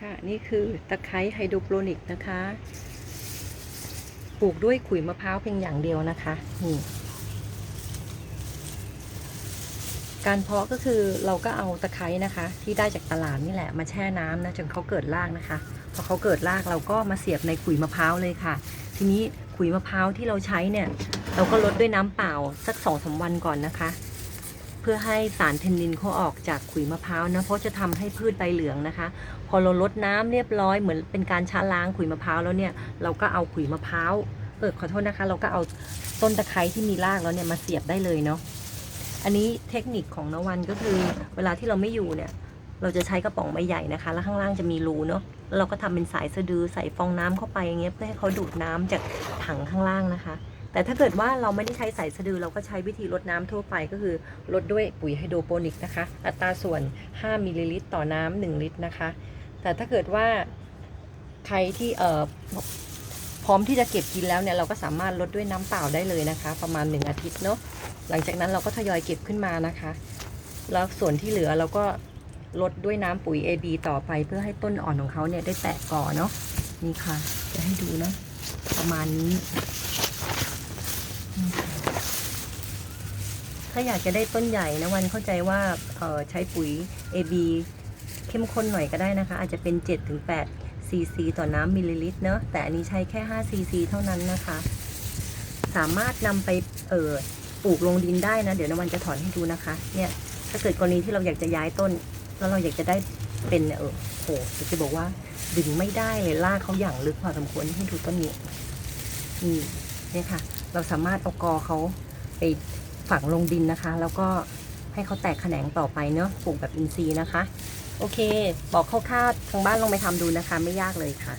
ค่ะนี่คือตะไคร้ไฮโดรโปรนิกนะคะ ปลูกด้วยขุยมะพร้าวเพียงอย่างเดียวนะคะนี่การเพาะก็คือเราก็เอาตะไคร้นะคะ ที่ได้จากตลาดนี่แหละมาแช่น้ำนะจนเขาเกิดรากนะคะพอเขาเกิดรากเราก็มาเสียบในขุยมะพร้าวเลยค่ะ ทีนี้ขุยมะพร้าวที่เราใช้เนี่ย เราก็ลดด้วยน้ำเปล่าสักสองสาวันก่อนนะคะ พื่อให้สารเทนนินเขาออกจากขุยมะพร้าวนะเพราะจะทำให้พืชใบเหลืองนะคะ พอเราลดน้ำเรียบร้อยเหมือนเป็นการชะล้างขุยมะพร้าวแล้วเนี่ยเราก็เอาขุยมะพร้าวเออขอโทษนะคะ เราก็เอาต้นตะไคร้ที่มีรากแล้วเนี่ยมาเสียบได้เลยเนาะอันนี้เทคนิคของนวันก็คือ เวลาที่เราไม่อยู่เนี่ยเราจะใช้กระป๋องใบใหญ่นะคะ แล้วข้างล่างจะมีรูเนาะแล้วเราก็ทำเป็นสายสะดือใส่ฟองน้ำเข้าไปอย่างเงี้ยเพื่อให้เขาดูดน้ำจากถังข้างล่างนะคะ แต่ถ้าเกิดว่าเราไม่ได้ใช้สายสะดือเราก็ใช้วิธีลดน้ำทั่วไปก็คือลดด้วยปุ๋ยไฮโดรโปนิกนะคะ อัตราส่วน 5มิลลิลิตรต่อน้ำ1ลิตรนะคะ แต่ถ้าเกิดว่าใครที่เอ่อพร้อมที่จะเก็บกินแล้วเนี่ยเราก็สามารถลดด้วยน้ำเปล่าได้เลยนะคะ ประมาณ 1 อาทิตย์เนาะหลังจากนั้นเราก็ทยอยเก็บขึ้นมานะคะ แล้วส่วนที่เหลือเราก็ลดด้วยน้ำปุ๋ย AB ต่อไปเพื่อให้ต้นอ่อนของเขาเนี่ยได้แตกก่อเนาะนี่ค่ะ จะให้ดูนะประมาณนี้ค่ะ ถ้าอยากจะได้ต้นใหญ่นะวันเข้าใจว่าเออใช้ปุ๋ย AB เข้มข้นหน่อยก็ได้นะคะ อาจจะเป็น 7-8ซีซีต่อน้ำมิลลิลิตรเนอะแต่อันนี้ใช้แค่5ซีซีเท่านั้นนะคะ สามารถนำไปเอ่อปลูกลงดินได้นะ เดี๋ยวนวันจะถอนให้ดูนะคะ เนี่ยถ้าเกิดกรณีที่เราอยากจะย้ายต้น แล้วเราอยากจะได้เป็นเออโหเดี๋ยวจะบอกว่าดึงไม่ได้เลยลากเขาอย่างลึกพอสมควรให้ดูต้นนี้นี่เนี่ยค่ะ เราสามารถเอากอเขาไป ฝังลงดินนะคะ แล้วก็ให้เขาแตกแขนงต่อไปเนาะปลูกแบบอินทรีย์นะคะ โอเค บอกคร่าวๆทางบ้านลองไปทำดูนะคะ ไม่ยากเลยค่ะ